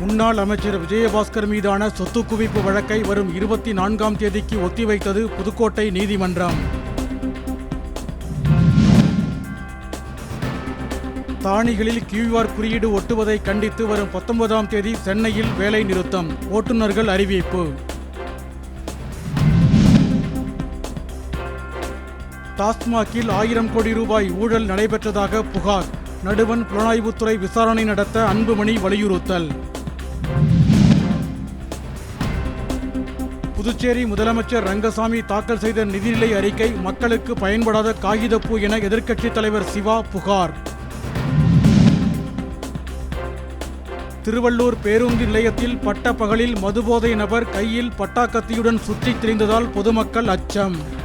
முன்னாள் அமைச்சர் விஜயபாஸ்கர் மீதான சொத்து குவிப்பு வழக்கை வரும் இருபத்தி நான்காம் தேதிக்கு ஒத்திவைத்தது புதுக்கோட்டை நீதிமன்றம். தாணிகளில் கியூஆர் குறியீடு ஒட்டுவதை கண்டித்து வரும் பத்தொன்பதாம் தேதி சென்னையில் வேலை நிறுத்தம். ஓட்டுநர்கள் அறிவிப்பு. டாஸ்மாகில் ஆயிரம் கோடி ரூபாய் ஊழல் நடைபெற்றதாக புகார். நடுவன் புலனாய்வுத்துறை விசாரணை நடத்த அன்புமணி வலியுறுத்தல். புதுச்சேரி முதலமைச்சர் ரங்கசாமி தாக்கல் செய்த நிதிநிலை அறிக்கை மக்களுக்கு பயன்படாத காகிதப்பூ என எதிர்க்கட்சித் தலைவர் சிவா புகார். திருவள்ளூர் பேருந்து நிலையத்தில் பட்ட பகலில் மதுபோதை நபர் கையில் பட்டாக்கத்தியுடன் சுற்றித் திரிந்ததால் பொதுமக்கள் அச்சம்.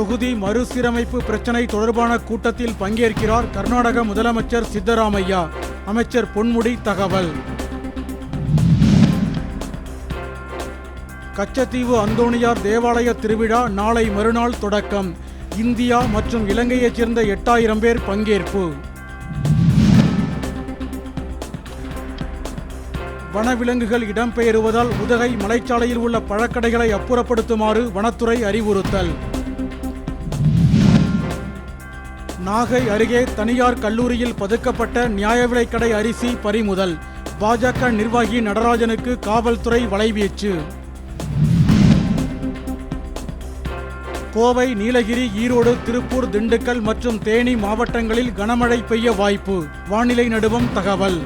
தொகுதி மறுசீரமைப்பு பிரச்சினை தொடர்பான கூட்டத்தில் பங்கேற்கிறார் கர்நாடக முதலமைச்சர் சித்தராமையா. அமைச்சர் பொன்முடி தகவல். கச்சத்தீவு அந்தோணியார் தேவாலய திருவிழா நாளை மறுநாள் தொடக்கம். இந்தியா மற்றும் இலங்கையைச் சேர்ந்த எட்டாயிரம் பேர் பங்கேற்பு. வனவிலங்குகள் இடம்பெயருவதால் உதகை மலைச்சாலையில் உள்ள பழக்கடைகளை அப்புறப்படுத்துமாறு வனத்துறை அறிவுறுத்தல். நாகை அருகே தனியார் கல்லூரியில் பதுக்கப்பட்ட நியாய விலைக்கடை அரிசி பறிமுதல். பாஜக நிர்வாகி நடராஜனுக்கு காவல்துறை வலைவீச்சு. கோவை நீலகிரி ஈரோடு திருப்பூர் திண்டுக்கல் மற்றும் தேனி மாவட்டங்களில் கனமழை பெய்ய வாய்ப்பு. வானிலை நடுவம் தகவல்.